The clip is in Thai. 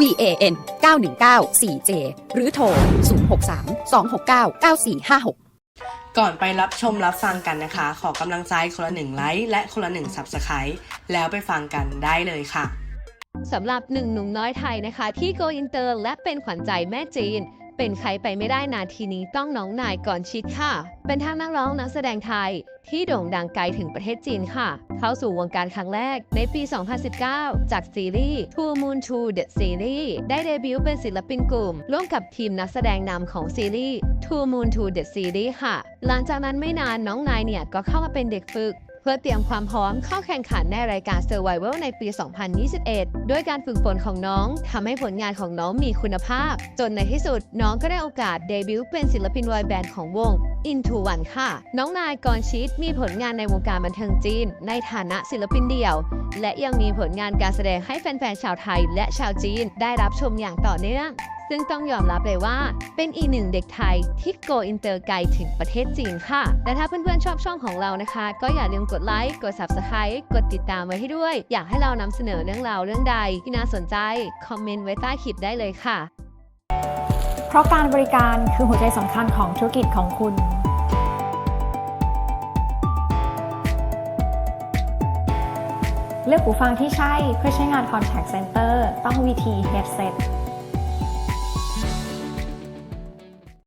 van 919 4j หรือโทร 063 269 9456ก่อนไปรับชมรับฟังกันนะคะ ขอกำลังใจคนละหนึ่งไลค์และคนละหนึ่ง Subscribe แล้วไปฟังกันได้เลยค่ะสำหรับหนึ่งหนุ่มน้อยไทยนะคะ ที่โกอินเตอร์และเป็นขวัญใจแม่จีน เป็นใครไปไม่ได้นาทีนี้ต้องน้องนายก่อนชิดค่ะ เป็นทั้งนักร้องนักแสดงไทย ที่โด่งดังไกลถึงประเทศจีนค่ะ เข้าสู่วงการครั้งแรกในปี 2019 จากซีรีส์ Two Moon Two The Series ได้เดบิวต์เป็นศิลปินกลุ่ม ร่วมกับทีมนักแสดงนำของซีรีส์ Two Moon Two The Series ค่ะ หลังจากนั้นไม่นานน้องนายเนี่ยก็เข้ามาเป็นเด็กฝึก เพื่อเตรียมความพร้อมเข้าแข่งขันในรายการ Survival ในปี 2021 ด้วยการฝึกฝนของน้องทำให้ผลงานของน้องมีคุณภาพ จนในที่สุดน้องก็ได้โอกาสเดบิวต์เป็นศิลปินวายแบนด์ของวง Into One ค่ะ น้องนายกรชิดมีผลงานในวงการบันเทิงจีน ในฐานะศิลปินเดี่ยว และยังมีผลงานการแสดงให้แฟนๆชาวไทยและชาวจีนได้รับชมอย่างต่อเนื่อง ซึ่งต้องยอมรับเลยว่า เป็นอีกหนึ่งเด็กไทยที่โกอินเตอร์ไกลถึงประเทศจีนค่ะ และถ้าเพื่อนๆชอบช่องของเรานะคะ ก็อย่าลืมกดไลค์ กด Subscribe กดติดตามไว้ให้ด้วย อยากให้เรานำเสนอเรื่องราวเรื่องใดที่น่าสนใจ คอมเมนต์ไว้ใต้คลิปได้เลยค่ะ เพราะการบริการคือหัวใจสำคัญของธุรกิจของคุณเลือกหูฟังที่ใช่เพื่อใช้งาน Contact Center ต้อง VT Headset